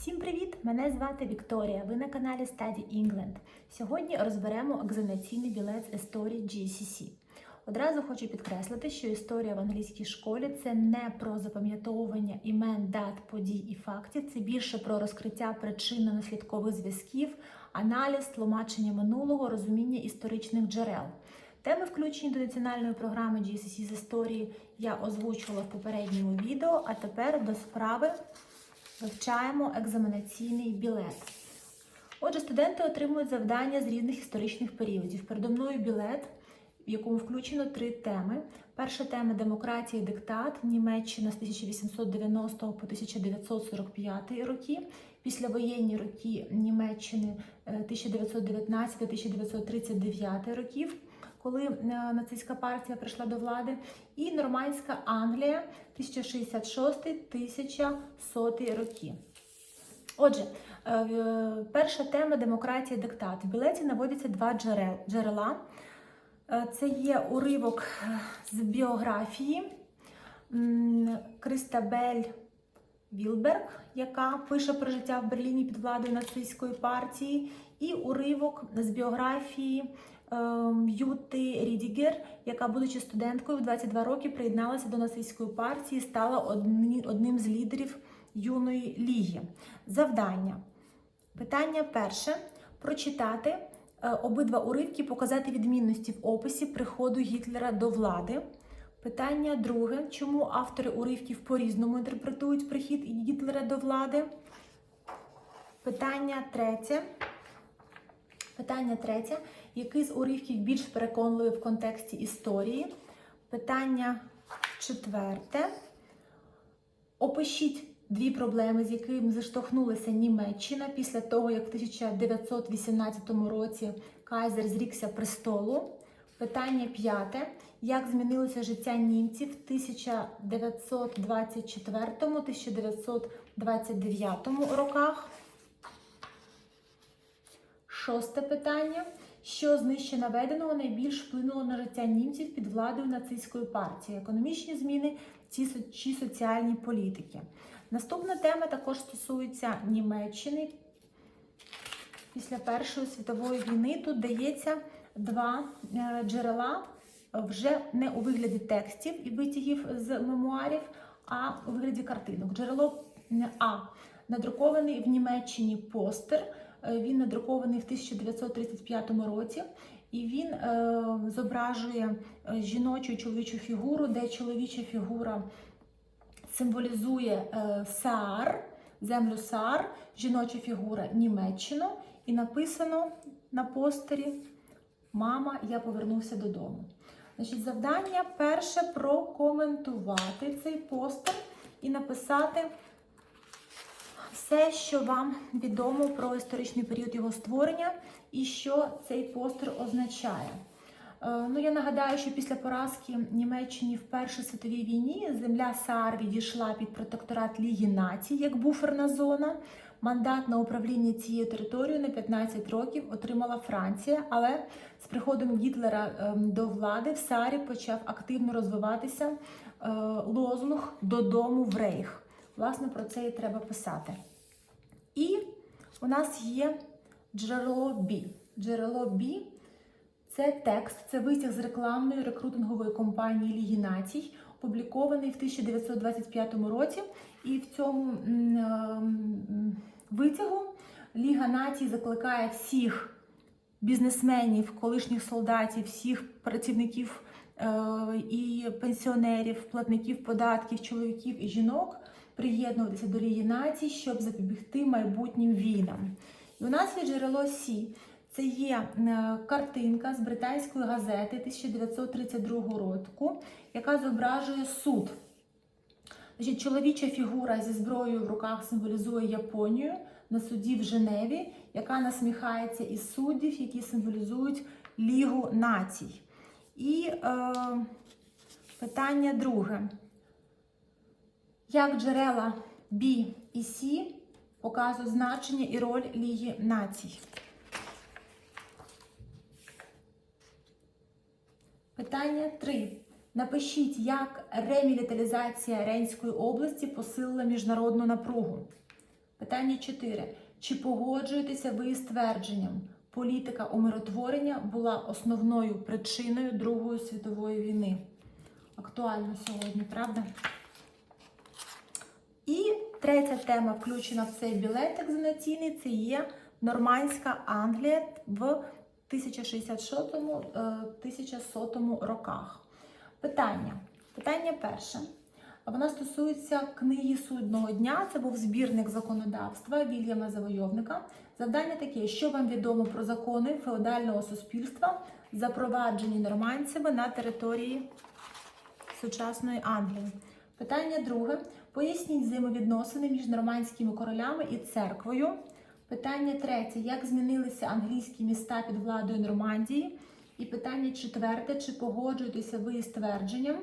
Всім привіт! Мене звати Вікторія. Ви на каналі Study England. Сьогодні розберемо екзаменаційний білет з історії GCC. Одразу хочу підкреслити, що історія в англійській школі це не про запам'ятовування імен, дат, подій і фактів, це більше про розкриття причинно-наслідкових зв'язків, аналіз, тлумачення минулого, розуміння історичних джерел. Теми, включені до національної програми GCSE з історії, я озвучувала в попередньому відео, а тепер до справи вивчаємо екзаменаційний білет. Отже, студенти отримують завдання з різних історичних періодів. Передо мною білет, в якому включено три теми. Перша тема демократія і диктат, Німеччина з 1890 по 1945 роки. Післявоєнні роки Німеччини е, 1919-1939 років, коли е, нацистська партія прийшла до влади, і нормандська Англія 1066-1100 роки. Отже, е, перша тема демократія і диктат. В білеті наводяться два джерел, джерела. Е, Це є уривок е, з біографії Кристабель Вілберг, яка пише про життя в Берліні під владою нацистської партії, і уривок з біографії Юти Рідігер, яка, будучи студенткою в 22 роки, приєдналася до нацистської партії, стала одним з лідерів юної ліги. Завдання. Питання перше: прочитати е, обидва уривки, показати відмінності в описі приходу Гітлера до влади. Питання друге: чому автори уривків по-різному інтерпретують прихід Гітлера до влади? Питання третє. Питання третє. Який з уривків більш переконливий в контексті історії? Питання четверте. Опишіть дві проблеми, з якими зіштовхнулася Німеччина після того, як в 1918 році Кайзер зрікся престолу. Питання п'яте. Як змінилося життя німців в 1924-1929 роках? Шосте питання. Що з наведеного найбільш вплинуло на життя німців під владою нацистської партії? Економічні зміни чи соціальні політики? Наступна тема також стосується Німеччини. Після Першої світової війни тут дається два е, джерела е, вже не у вигляді текстів і витягів з мемуарів, а у вигляді картинок. Джерело А надрукований в Німеччині постер. Е, Він надрукований в 1935 році, і він е, зображує е, жіночу і чоловічу фігуру, де чоловіча фігура символізує Саар, землю Саар, жіноча фігура Німеччину, і написано на постері Мама, я повернувся додому. Значить, завдання перше прокоментувати цей постер і написати все, що вам відомо про історичний період його створення і що цей постер означає. Е, Ну, я нагадаю, що після поразки Німеччині в Першій світовій війні земля Саар відійшла під протекторат Ліги націй як буферна зона. Мандат на управління цією територією на 15 років отримала Франція, але з приходом Гітлера ем, до влади в Сарі почав активно розвиватися е, лозунг додому в Рейх. Власне, про це і треба писати. І у нас є джерело Б. Джерело Б це текст, це витяг з рекламної рекрутингової кампанії Ліги націй, опублікований в 1925 році. І в цьому ем, витягу Ліга націй закликає всіх бізнесменів, колишніх солдатів, всіх працівників е, і пенсіонерів, платників податків, чоловіків і жінок приєднуватися до Ліги націй, щоб запобігти майбутнім війнам. І у нас є джерело Сі. Це є е, картинка з британської газети 1932 року, яка зображує суд. Значить, чоловіча фігура зі зброєю в руках символізує Японію на суді в Женеві, яка насміхається із суддів, які символізують Лігу націй. І е, питання друге. Як джерела B і C показують значення і роль Ліги націй? Питання 3. Напишіть, як ремілітаризація Рейнської області посилила міжнародну напругу. Питання 4. Чи погоджуєтеся ви з твердженням? Політика умиротворення була основною причиною Другої світової війни. Актуально сьогодні, правда? Третя тема, включена в цей білет екзаменаційний, це є Нормандська Англія в 1066-1100 роках. Питання. Питання перше. Вона стосується книги судного дня. Це був збірник законодавства Вільяма Завойовника. Завдання таке, що вам відомо про закони феодального суспільства, запроваджені нормандцями на території сучасної Англії. Питання друге. Поясніть взаємовідносини між нормандськими королями і церквою. Питання третє. Як змінилися англійські міста під владою Нормандії? І питання четверте. Чи погоджуєтеся ви з твердженням,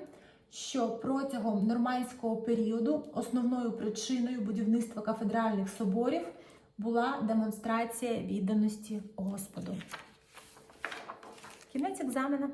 що протягом нормандського періоду основною причиною будівництва кафедральних соборів була демонстрація відданості Господу? Кінець екзамена.